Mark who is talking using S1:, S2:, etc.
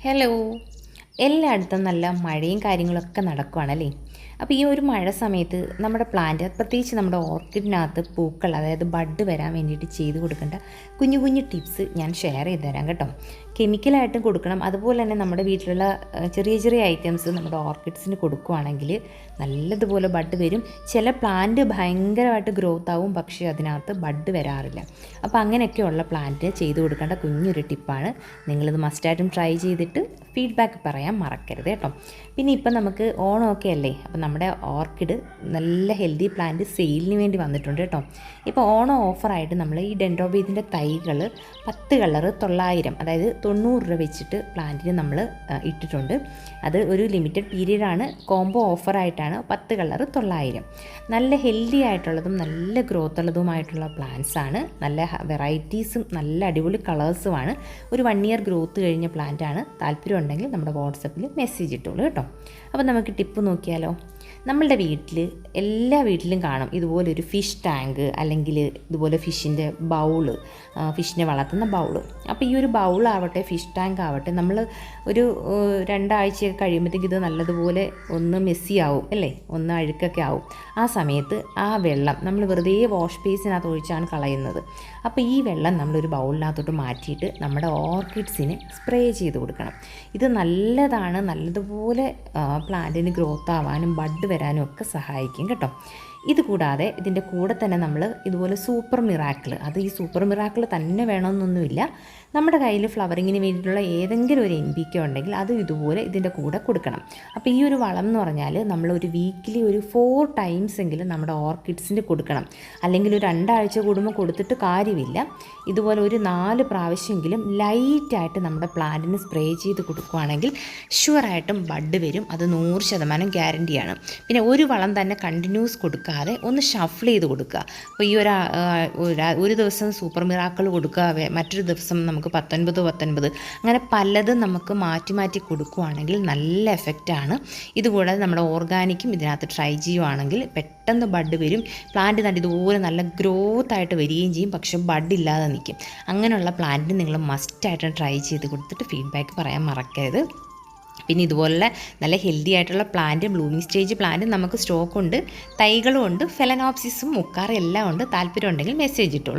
S1: Hello എല്ലായിടത്തും നല്ല മഴയും കാര്യങ്ങളൊക്കെ നടക്കുവാണല്ലേ? അപ്പോൾ ഈ ഒരു മഴ സമയത്ത് നമ്മുടെ പ്ലാന്റ് പ്രത്യേകിച്ച് നമ്മുടെ ഓർക്കിഡിനകത്ത് പൂക്കൾ അതായത് ബഡ് വരാൻ വേണ്ടിയിട്ട് ചെയ്ത് കൊടുക്കേണ്ട കുഞ്ഞു കുഞ്ഞു ടിപ്സ് ഞാൻ ഷെയർ ചെയ്ത് തരാം കേട്ടോ. കെമിക്കലായിട്ടും കൊടുക്കണം. അതുപോലെ തന്നെ നമ്മുടെ വീട്ടിലുള്ള ചെറിയ ചെറിയ ഐറ്റംസ് നമ്മുടെ ഓർക്കിഡ്സിന് കൊടുക്കുവാണെങ്കിൽ നല്ലതുപോലെ ബഡ് വരും. ചില പ്ലാന്റ് ഭയങ്കരമായിട്ട് ഗ്രോത്ത് ആവും പക്ഷേ അതിനകത്ത് ബഡ് വരാറില്ല. അപ്പോൾ അങ്ങനെയൊക്കെയുള്ള പ്ലാന്റ് ചെയ്ത് കൊടുക്കേണ്ട കുഞ്ഞൊരു ടിപ്പാണ് നിങ്ങളിത് മസ്റ്റായിട്ടും ട്രൈ ചെയ്തിട്ട് ഫീഡ്ബാക്ക് പറയാൻ മറക്കരുത് കേട്ടോ. പിന്നെ ഇപ്പം നമുക്ക് ഓണമൊക്കെ അല്ലേ? അപ്പം നമ്മുടെ ഓർക്കിഡ് നല്ല ഹെൽത്തി പ്ലാന്റ് സെയിലിന് വേണ്ടി വന്നിട്ടുണ്ട് കേട്ടോ. ഇപ്പോൾ ഓണം ഓഫറായിട്ട് നമ്മൾ ഈ ഡെൻഡ്രോബീതിന്റെ തൈകൾ പത്ത് കളറ് തൊള്ളായിരം അതായത് തൊണ്ണൂറ് രൂപ വെച്ചിട്ട് പ്ലാന്റിന് നമ്മൾ ഇട്ടിട്ടുണ്ട്. അത് ഒരു ലിമിറ്റഡ് പീരീഡാണ്. കോംബോ ഓഫറായിട്ടാണ് പത്ത് കളറ് തൊള്ളായിരം. നല്ല ഹെൽത്തി ആയിട്ടുള്ളതും നല്ല ഗ്രോത്ത് ഉള്ളതുമായിട്ടുള്ള പ്ലാന്റ്സ് ആണ്. നല്ല വെറൈറ്റീസും നല്ല അടിപൊളി കളേഴ്സുമാണ് ഒരു വൺ ഇയർ ഗ്രോത്ത് കഴിഞ്ഞ പ്ലാന്റ് ആണ് താല്പര്യം ഉണ്ടെങ്കിൽ നമ്മുടെ വാട്സപ്പിൽ മെസ്സേജ് ഇട്ടോളൂ കേട്ടോ. അപ്പോൾ നമുക്ക് ടിപ്പ് നോക്കിയാലോ? നമ്മളുടെ വീട്ടിൽ എല്ലാ വീട്ടിലും കാണും. ഇതുപോലൊരു ഫിഷ് ടാങ്ക് അല്ലെങ്കിൽ ഇതുപോലെ ഫിഷിന്റെ ബൗൾ ഫിഷിനെ വളർത്തുന്ന ബൗൾ അപ്പോൾ ഈ ഒരു ബൗളാവട്ടെ ഫിഷ് ടാങ്ക് ആവട്ടെ നമ്മൾ ഒരു രണ്ടാഴ്ചയൊക്കെ കഴിയുമ്പോഴത്തേക്ക് ഇത് നല്ലതുപോലെ ഒന്ന് മെസ്സി ആവും അല്ലേ? ഒന്ന് അഴുക്കൊക്കെ ആവും. ആ സമയത്ത് ആ വെള്ളം നമ്മൾ വെറുതെ വാഷ് ബേസിനകത്ത് ഒഴിച്ചാണ് കളയുന്നത്. അപ്പോൾ ഈ വെള്ളം നമ്മളൊരു ബൗളിനകത്തോട്ട് മാറ്റിയിട്ട് നമ്മുടെ ഓർക്കിഡ്സിന് സ്പ്രേ ചെയ്ത് കൊടുക്കണം. ഇത് നല്ലതാണ് നല്ലതുപോലെ പ്ലാന്റിന് ഗ്രോത്ത് ആവാനും ബഡ് വരാനും ഒക്കെ സഹായിക്കും കേട്ടോ. ഇത് കൂടാതെ ഇതിന്റെ കൂടെ തന്നെ നമ്മൾ ഇതുപോലെ സൂപ്പർ മിറാക്കിൾ അത് ഈ സൂപ്പർ മിറാക്കിൾ തന്നെ വേണമെന്നൊന്നുമില്ല. നമ്മുടെ കയ്യിൽ ഫ്ലവറിങ്ങിന് വേണ്ടിയിട്ടുള്ള ഏതെങ്കിലും ഒരു എം പി കെ ഉണ്ടെങ്കിൽ അത് ഇതുപോലെ ഇതിന്റെ കൂടെ കൊടുക്കണം. അപ്പോൾ ഈ ഒരു വളം എന്ന് പറഞ്ഞാൽ നമ്മൾ ഒരു വീക്കിലി ഒരു ഫോർ ടൈംസ് എങ്കിലും നമ്മുടെ ഓർക്കിഡ്സിന് കൊടുക്കണം. അല്ലെങ്കിൽ ഒരു രണ്ടാഴ്ച കൂടുമ്പോൾ കൊടുത്തിട്ട് കാര്യമില്ല. ഇതുപോലെ ഒരു നാല് പ്രാവശ്യമെങ്കിലും ലൈറ്റായിട്ട് നമ്മുടെ പ്ലാന്റിന് സ്പ്രേ ചെയ്ത് കൊടുക്കുകയാണെങ്കിൽ ഷുവറായിട്ടും ബഡ് വരും. അത് നൂറ് ശതമാനം ഗ്യാരണ്ടിയാണ് പിന്നെ ഒരു വളം തന്നെ കണ്ടിന്യൂസ് കൊടുക്കാതെ ഒന്ന് ഷഫിൾ ചെയ്ത് കൊടുക്കുക. അപ്പോൾ ഈ ഒരു ഒരു- ദിവസം സൂപ്പർ മിറാക്കൾ കൊടുക്കുക മറ്റൊരു ദിവസം നമുക്ക് പത്തൊൻപത് പത്തൊൻപത് അങ്ങനെ പലതും നമുക്ക് മാറ്റി മാറ്റി കൊടുക്കുകയാണെങ്കിൽ നല്ല എഫക്റ്റാണ് ഇതുകൂടാതെ നമ്മുടെ ഓർഗാനിക്കും ഇതിനകത്ത് ട്രൈ ചെയ്യുവാണെങ്കിൽ പെട്ടെന്ന് ബഡ് വരും. പ്ലാന്റ് തന്നെ ഇതുപോലെ നല്ല ഗ്രോത്ത് ആയിട്ട് വരികയും ചെയ്യും. പക്ഷെ ബഡ് ഇല്ലാതെ നിൽക്കും അങ്ങനെയുള്ള പ്ലാന്റിന് നിങ്ങൾ മസ്റ്റായിട്ട് ട്രൈ ചെയ്ത് കൊടുത്തിട്ട് ഫീഡ്ബാക്ക് പറയാൻ മറക്കരുത്. പിന്നെ ഇതുപോലുള്ള നല്ല ഹെൽത്തി ആയിട്ടുള്ള പ്ലാന്റ് ബ്ലൂമിങ് സ്റ്റേജ് പ്ലാന്റ് നമുക്ക് സ്റ്റോക്ക് ഉണ്ട്. തൈകളും ഉണ്ട് ഫെലനോപ്സിസും മുക്കാറും എല്ലാം ഉണ്ട്. താല്പര്യം ഉണ്ടെങ്കിൽ മെസ്സേജ് ഇട്ടോളൂ.